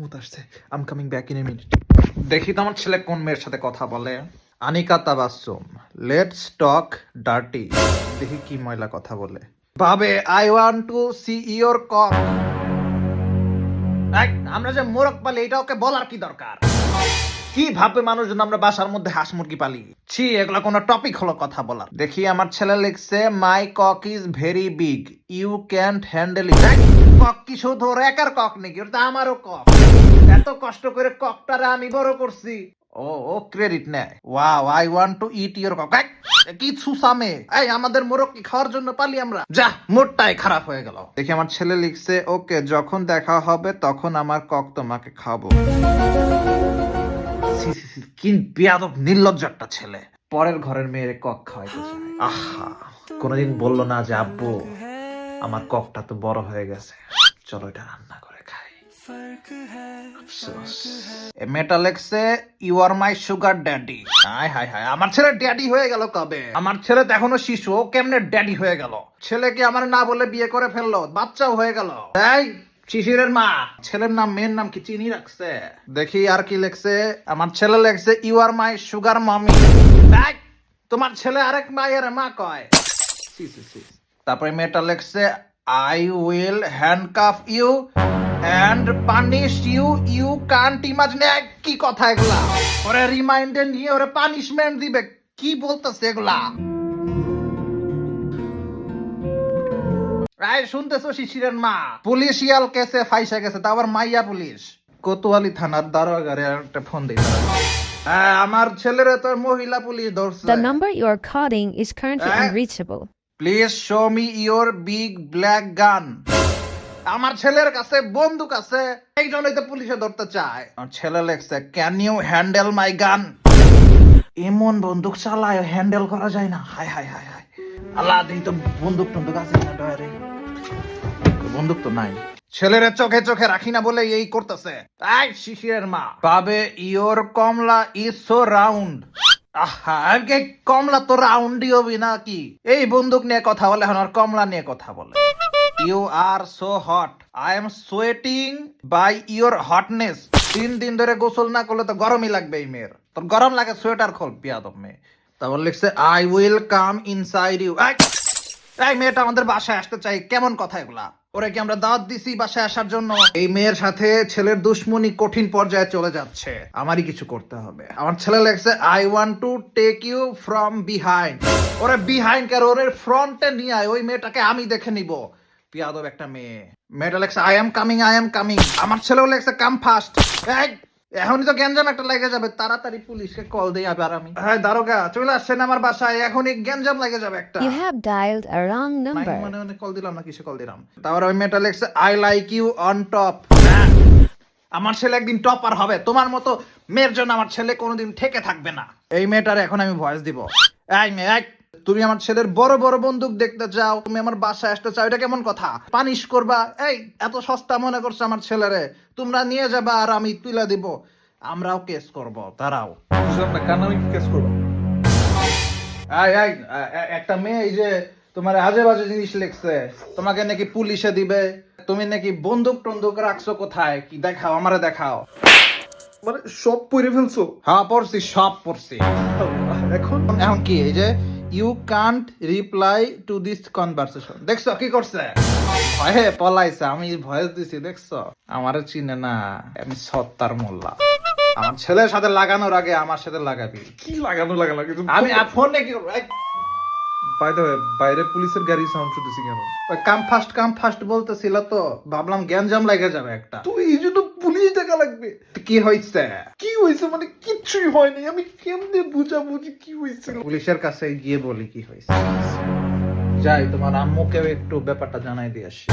মুত আসছে। I'm coming back in a minute দেখি তো আমার ছেলে কোন মেয়ের সাথে কথা বলে। Anika Tabassum let's talk dirty দেখি কি ময়লা কথা বলে। Babe I want to see your cock আমরা যে মোরগ পালি, এটা ওকে বলার কি দরকার? কি ভাববে মানুষজন আমরা বাসার মধ্যে হাঁস মুরগি পালি? ছি, এগুলো কোনো টপিক হলো কথা বলার। দেখি, আমার ছেলে লিখছে my cock is very big you can't handle it cock কি শুধু ওর একার কক নাকি? ওটা আমারও কক। এত কষ্ট করে ককটারে আমি বড় করছি। ও ও ক্রেডিট নেয়। Wow I want to eat cock. কি সুসামে? এই, আমাদের কি খাওয়ার জন্য পালি আমরা? যা, মোটটাই খারাপ হয়ে গেল। দেখি আমার ছেলে লিখছে, ওকে, যখন দেখা হবে, তখন আমার কক তোমাকে খাব কি বেয়াদব, নির্লজ্জ একটা ছেলে। পরের ঘরের মেয়ের কক খাওয়াইতেছে আহা, কোনোদিন বলল না যে আব্বু আমার ককটা তো বড় হয়ে গেছে। চলো এটা রান্না করে খাই। You are my sugar daddy high high high আমার ছেলে ড্যাডি হয়ে গেল কবে? আমার ছেলে তো এখনও শিশু ও কেমনে ড্যাডি হয়ে গেল? ছেলেকে আমার না বলে বিয়ে করে ফেলল বাচ্চাও হয়ে গেল। তাই শিশিরের মা ছেলের নাম মেয়ের নাম কি চিনি রাখছে? দেখি আর কি লেখছে। আমার ছেলে লেখছে ইউ আর মাই সুগার মামি তোমার ছেলে আরেক মায়ের মা কয়। সি, সি, সি। তারপরে মেয়েটা লেখছে I will handcuff you and punish you you can't imagine কি কথা এগুলা। ওরে রিমাইন্ডে নিয়ে ওরে পানিশমেন্ট দিবে। কি বলতেছে এগুলা? রায় শুনতেছো শিশিরের মা। পুলিশ ইয়াল কেসে ফাইসা গেছে তা আবার মাইয়া পুলিশ। কোতোয়ালি থানার দারোগারে একটা ফোন দিই। হ্যাঁ আমার ছেলেরে তো মহিলা পুলিশ ধরছে। The number you are calling is currently Eh? Please show me your big black gun আমার ছেলের কাছে, বন্দুক আছে এই জন্যই তো পুলিশে ধরতে চায়। আমার ছেলে লেখছে ক্যান ইউ হ্যান্ডেল মাই গান এমন বন্দুক চালায় হ্যান্ডেল করা যায় না। হাই হাই হাই হাই আল্লাহ দিই তো বন্দুক টন্দুক আছে না বন্দুক তো নাই। ছেলের চোখে চোখে রাখি না বলে এই করতেছে। তাই শিশিরের মা। Babe your kamala is so round আহা কমলা তো রাউন্ডই হবি নাকি? এই বন্দুক নিয়ে কথা বলে এখন আর কমলা নিয়ে কথা বলে। You are so hot I am sweating by your hotness তিন দিন ধরে গোসল না করলে তো গরমই লাগবে এই মেয়ের। তোর গরম লাগে সোয়েটার খোল পিয়াদব মেয়ে। তারপর লিখছে I will come inside you এই মেয়েটা আমাদের বাসায় আসতে চাই। কেমন কথা এগুলা? ওরে কি আমরা দাওয়াত দিছি বাসায় আসার জন্য? এই মেয়ের সাথে ছেলের দুশ্মনী কঠিন পর্যায়ে চলে যাচ্ছে। আমারই কিছু করতে হবে। আমার ছেলে লেগছে I want to take you from behind ওরে বিহাইন্ড কার ওরে ফ্রন্টে নিয়ে আয়। ওই মেয়েটাকে আমি দেখে নিব। পিয়াদব একটা মেয়ে। মেয়েটা লেগছে I am coming I am coming আমার ছেলেও লেগছে কাম ফাস্ট এখনই তো গ্যাঞ্জাম একটা লেগে যাবে তাড়াতাড়ি পুলিশকে কল দিই আবার আমি। হ্যাঁ দারোগা চলে আসছেন আমার বাসায় এখনই গ্যাঞ্জাম লেগে যাবে একটা। Have dialed a wrong nine number. মানে মানে কল দিলাম না কিসে কল দিলাম? তারপর ওই মেয়েটা লেখছে I like you on top আমার ছেলে একদিন টপার হবে তোমার মতো মেয়ের জন্য আমার ছেলে কোনোদিন ঠেকে থাকবে না। এই মেয়েটার এখন আমি ভয়েস দিব। এই মেয়ে তুমি আমার ছেলের বড় বড় বন্দুক দেখতে চাও তুমি আমার বাসায় আসতে চাও এটা কেমন কথা? পানিশ করবা। এই এত সস্তা মনে করছ আমার ছেলেরে। তোমরা নিয়ে যাবা আর আমি তুলে দিব। আমরাও কেস করব তারাও বুঝলাম না কার নামে কেস করব? আই আই এ- এ- একটা মেয়ে এই যে তোমার আজে বাজে জিনিস লিখছে তোমাকে নাকি পুলিশে দিবে তুমি নাকি বন্দুক টন্দুক রাখছো কোথায়? কি দেখাও আমারে দেখাও। মানে সব পড়ে ফেলছো? হ্যাঁ পড়ছি সব পড়ছি। এখন? এখন কি এই যে you can't reply to this conversation দেখছ? কি করছে? ভয়ে পলাইছে। আমি ভয়েস দিছি দেখছ? আমারে চিনে না। আমি সত্তার মোল্লা। আমার ছেলের সাথে লাগানোর আগে আমার সাথে লাগাবি। কি লাগানো লাগানো? আমি ফোনে কি বাই দ্য বাইরে পুলিশের গাড়ি সাউন্ড শুনতেছি কেন? কাম ফাস্ট কাম ফাস্ট বলতেছিল তো। ভাবলাম গ্যাঞ্জাম লেগে যাবে একটা। তো এই জন্য পুলিশ টাকা লাগবে। কি হয়েছে কি হয়েছে মানে কিচ্ছুই হয়নি আমি কেমনে বুঝাবুঝি কি হয়েছে পুলিশের কাছে গিয়ে বলি কি হয়েছে যাই তোমার আম্মুকেও একটু ব্যাপারটা জানাই দিয়ে আসি।